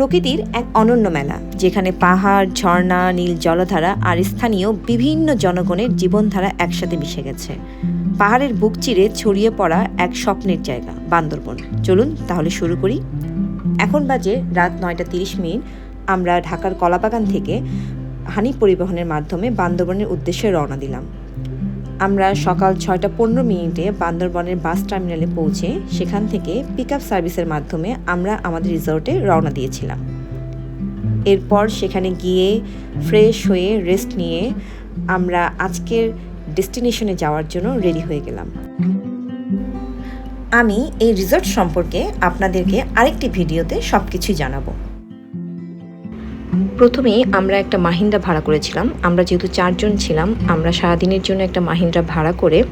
প্রকৃতির এক অনন্য মেলা, যেখানে পাহাড়, ঝর্ণা, নীল জলধারা আর স্থানীয় বিভিন্ন জনগণের জীবনধারা একসাথে মিশে গেছে। পাহাড়ের বুক চিরে ছড়িয়ে পড়া এক স্বপ্নের জায়গা, বান্দরবন। চলুন তাহলে শুরু করি। এখন বাজে রাত নয়টা তিরিশ মিনিট। আমরা ঢাকার কলাবাগান থেকে হানি পরিবহনের মাধ্যমে বান্দরবনের উদ্দেশ্যে রওনা দিলাম। আমরা সকাল ছয়টা পনেরো মিনিটে বান্দরবনের বাস টার্মিনালে পৌঁছে সেখান থেকে পিক আপ সার্ভিসের মাধ্যমে আমরা আমাদের রিসর্টে রওনা দিয়েছিলাম। এরপর সেখানে গিয়ে ফ্রেশ হয়ে রেস্ট নিয়ে আমরা আজকের ডেস্টিনেশনে যাওয়ার জন্য রেডি হয়ে গেলাম। আমি এই রিসর্ট সম্পর্কে আপনাদেরকে আরেকটি ভিডিওতে সব কিছুই জানাব। প্রথমে আমরা একটা মাহিন্দ্রা ভাড়া করেছিলাম। আমরা যেহেতু চারজন ছিলাম, আমরা সারাদিনের জন্য একটা মাহিন্দ্রা ভাড়া করে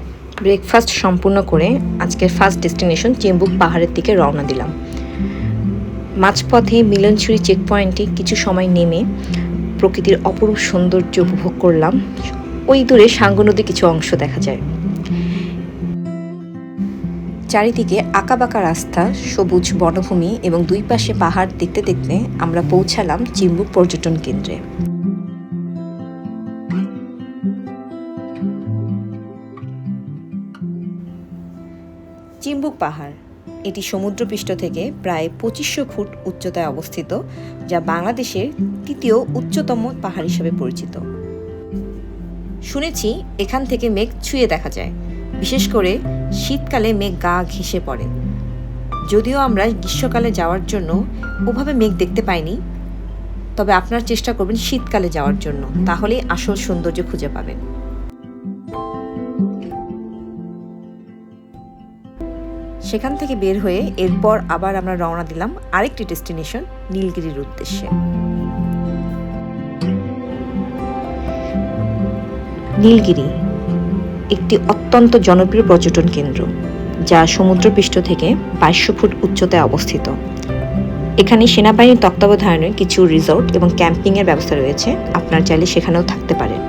ব্রেকফাস্ট সম্পূর্ণ করে আজকের ফার্স্ট ডেস্টিনেশন চেম্বুক পাহাড়ের দিকে রওনা দিলাম। মাঝপথে মিলনছড়ি চেক পয়েন্টে কিছু সময় নেমে প্রকৃতির অপরূপ সৌন্দর্য উপভোগ করলাম। ওই দূরে সাঙ্গু নদীর কিছু অংশ দেখা যায়। চারিদিকে আঁকাবাঁকা রাস্তা, সবুজ বনভূমি এবং দুই পাশে পাহাড় দেখতে দেখতে আমরা পৌঁছালাম চিম্বুক পর্যটন কেন্দ্রে। চিম্বুক পাহাড়, এটি সমুদ্রপৃষ্ঠ থেকে প্রায় পঁচিশশো ফুট উচ্চতায় অবস্থিত, যা বাংলাদেশের তৃতীয় উচ্চতম পাহাড় হিসেবে পরিচিত। শুনেছি এখান থেকে মেঘ ছুঁয়ে দেখা যায়। বিশেষ করে শীতকালে মেঘ গা ঘেঁষে পড়ে। যদিও আমরা গ্রীষ্মকালে যাওয়ার জন্য ওভাবে মেঘ দেখতে পাইনি, তবে আপনার চেষ্টা করবেন শীতকালে যাওয়ার জন্য। তাহলেই আসল সৌন্দর্য খুঁজে পাবেন। সেখান থেকে বের হয়ে এরপর আবার আমরা রওনা দিলাম আরেকটি ডেস্টিনেশন, নীলগিরির উদ্দেশ্যে। নীলগিরি একটি অত্যন্ত জনপ্রিয় পর্যটন কেন্দ্র, যা সমুদ্রপৃষ্ঠ থেকে বাইশশো ফুট উচ্চতায় অবস্থিত। এখানে সেনাবাহিনীর তত্ত্বাবধানে কিছু রিসোর্ট এবং ক্যাম্পিংয়ের ব্যবস্থা রয়েছে, আপনার চাইলে সেখানেও থাকতে পারেন।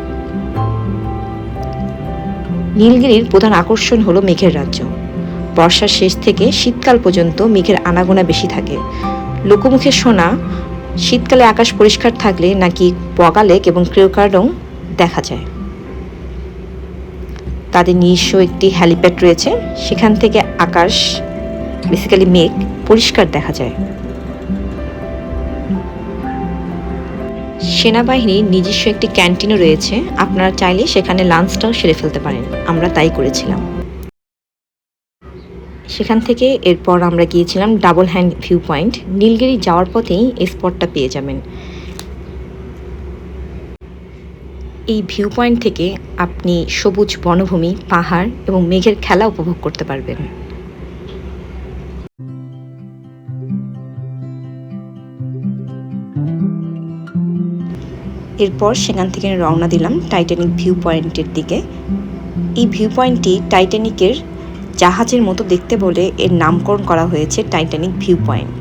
নীলগিরির প্রধান আকর্ষণ হলো মেঘের রাজ্য। বর্ষার শেষ থেকে শীতকাল পর্যন্ত মেঘের আনাগোনা বেশি থাকে। লোকমুখে শোনা শীতকালে আকাশ পরিষ্কার থাকলে নাকি পগা লেক এবং ক্রিওকার্ডং দেখা যায়। তাদের নিজস্ব একটি হ্যালিপ্যাড রয়েছে। সেখান থেকে আকাশ বেসিক্যালি মেঘ, পরিষ্কার দেখা যায়। সেনাবাহিনীর নিজস্ব একটি ক্যান্টিনও রয়েছে। আপনারা চাইলে সেখানে লাঞ্চটাও সেরে ফেলতে পারেন। আমরা তাই করেছিলাম। সেখান থেকে এরপর আমরা গিয়েছিলাম double hand view point Nilgiri যাওয়ার পথেই এই স্পটটা পেয়ে যাবেন। এই ভিউ পয়েন্ট থেকে আপনি সবুজ বনভূমি, পাহাড় এবং মেঘের খেলা উপভোগ করতে পারবেন। এরপর সেখান থেকে রওনা দিলাম টাইটানিক ভিউ পয়েন্টের দিকে। এই ভিউ পয়েন্টটি টাইটানিকের জাহাজের মতো দেখতে বলে এর নামকরণ করা হয়েছে টাইটানিক ভিউ পয়েন্ট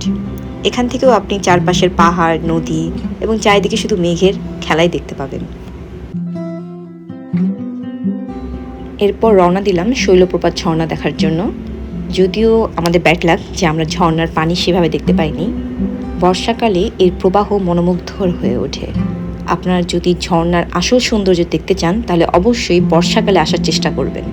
এখান থেকেও আপনি চারপাশের পাহাড়, নদী এবং চারিদিকে শুধু মেঘের খেলাই দেখতে পাবেন। এরপর রওনা দিলাম শৈলপ্রপাত ঝর্ণা দেখার জন্য। যদিও আমাদের ব্যাট লাগ যে আমরা ঝর্ণার পানি সেভাবে দেখতে পাইনি। বর্ষাকালে এর প্রবাহ মনোমুগ্ধর হয়ে ওঠে। আপনারা যদি ঝর্ণার আসল সৌন্দর্য দেখতে চান, তাহলে অবশ্যই বর্ষাকালে আসার চেষ্টা করবেন।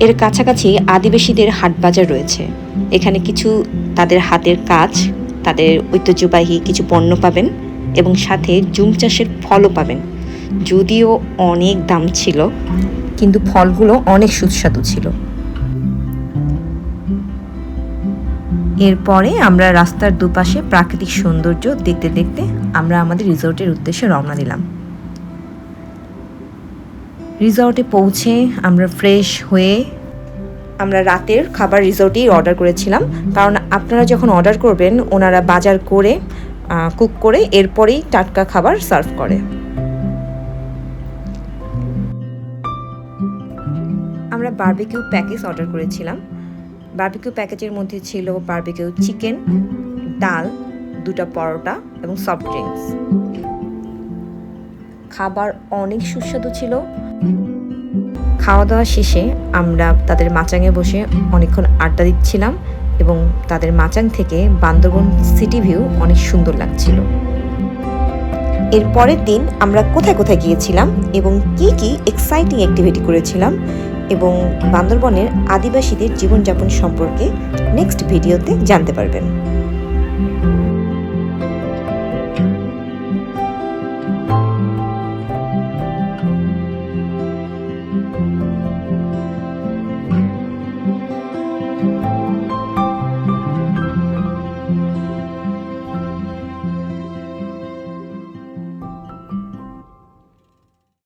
এর কাছাকাছি আদিবাসীদের হাট বাজার রয়েছে। এখানে কিছু তাদের হাতের কাজ, তাদের ঐতিহ্যবাহী কিছু পণ্য পাবেন এবং সাথে জুম চাষের ফলও পাবেন। যদিও অনেক দাম ছিল, কিন্তু ফলগুলো অনেক সুস্বাদু ছিল। এরপরে আমরা রাস্তার দুপাশে প্রাকৃতিক সৌন্দর্য দেখতে দেখতে আমরা আমাদের রিসোর্টের উদ্দেশ্যে রওনা দিলাম। রিসর্টে পৌঁছে আমরা ফ্রেশ হয়ে আমরা রাতের খাবার রিসর্টেই অর্ডার করেছিলাম। কারণ আপনারা যখন অর্ডার করবেন, ওনারা বাজার করে কুক করে এরপরেই টাটকা খাবার সার্ভ করে। বারবিকিউ প্যাকেজ অর্ডার করেছিলাম। বারবিকিউ প্যাকেজের মধ্যে ছিল বারবিকিউ চিকেন, ডাল, দুটা পরোটা এবং সফট ড্রিঙ্কস। খাবার অনেক সুস্বাদু ছিল। খাওয়া দাওয়া শেষে আমরা তাদের মাচাঙে বসে অনেকক্ষণ আড্ডা দিচ্ছিলাম এবং তাদের মাচাং থেকে বান্দরবন সিটি ভিউ অনেক সুন্দর লাগছিল। এর পরের দিন আমরা কোথায় কোথায় গিয়েছিলাম এবং কি কি এক্সাইটিং অ্যাক্টিভিটি করেছিলাম এবং বান্দরবনের আদিবাসীদের জীবনযাপন সম্পর্কে নেক্সট ভিডিওতে জানতে পারবেন।